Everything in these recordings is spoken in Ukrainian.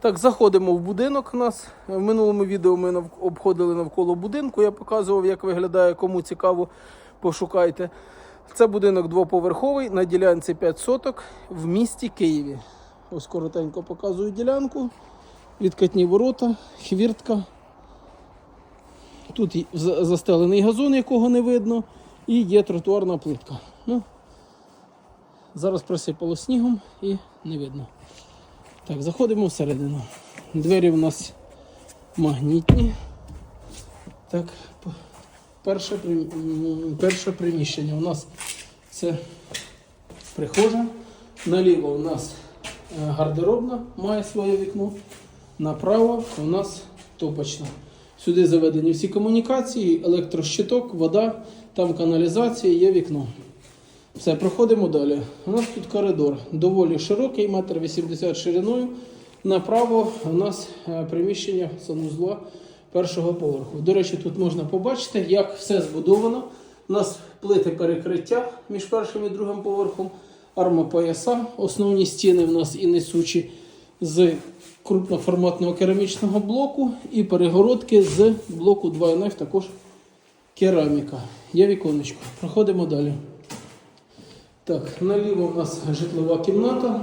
Так, заходимо в будинок. У нас в минулому відео ми обходили навколо будинку. Я показував, як виглядає. Кому цікаво, пошукайте. Це будинок двоповерховий на ділянці 5 соток в місті Києві. Ось коротенько показую ділянку. Відкатні ворота, хвіртка. Тут застелений газон, якого не видно, і є тротуарна плитка. Ну, зараз присипало снігом і не видно. Так, заходимо всередину. Двері у нас магнітні. Так, перше, перше приміщення у нас це прихожа. Наліво у нас е, гардеробна, має своє вікно. Направо у нас топочна. Сюди заведені всі комунікації, електрощиток, вода, там каналізація, є вікно. Все, проходимо далі. У нас тут коридор доволі широкий, метр 80 шириною. Направо у нас е, приміщення санузла першого поверху. До речі, тут можна побачити, як все збудовано. У нас плити перекриття між першим і другим поверхом, армопояса, основні стіни в нас і несучі з крупноформатного керамічного блоку, і перегородки з блоку 2NF також кераміка. Є віконечко. Проходимо далі. Так, наліво у нас житлова кімната.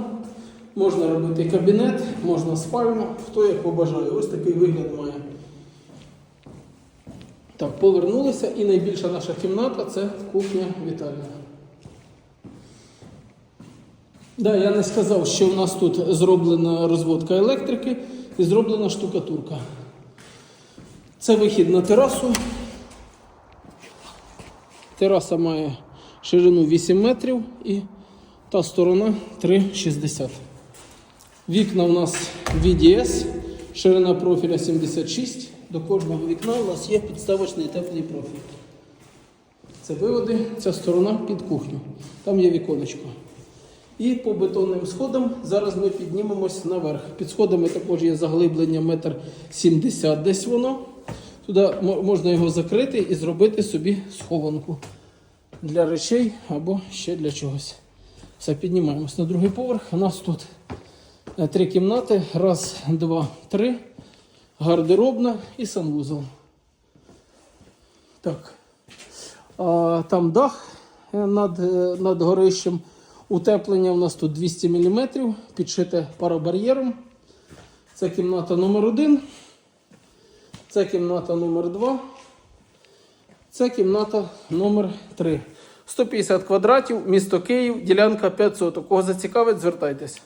Можна робити кабінет, можна спальню, хто як побажає. Ось такий вигляд має. Так, повернулися і найбільша наша кімната це кухня вітальня. Да, я не сказав, що у нас тут зроблена розводка електрики і зроблена штукатурка. Це вихід на терасу. Тераса має ширину 8 метрів і та сторона 3,60. Вікна у нас VDS, ширина профіля 76. До кожного вікна у нас є підставочний теплий профіль. Це виводи, ця сторона під кухню. Там є віконечко. І по бетонним сходам зараз ми піднімемось наверх. Під сходами також є заглиблення метр 70 десь воно. Туди можна його закрити і зробити собі схованку для речей або ще для чогось. Все, піднімаємось на другий поверх. У нас тут е, три кімнати. Раз, два, три. Гардеробна і санвузол. Так. А, там дах е, над, е, над горищем. Утеплення у нас тут 200 мм, підшите парабар'єром. Це кімната номер один. Це кімната номер 2. Це кімната номер 3. 150 квадратів, місто Київ, ділянка 500. Кого зацікавить, звертайтесь.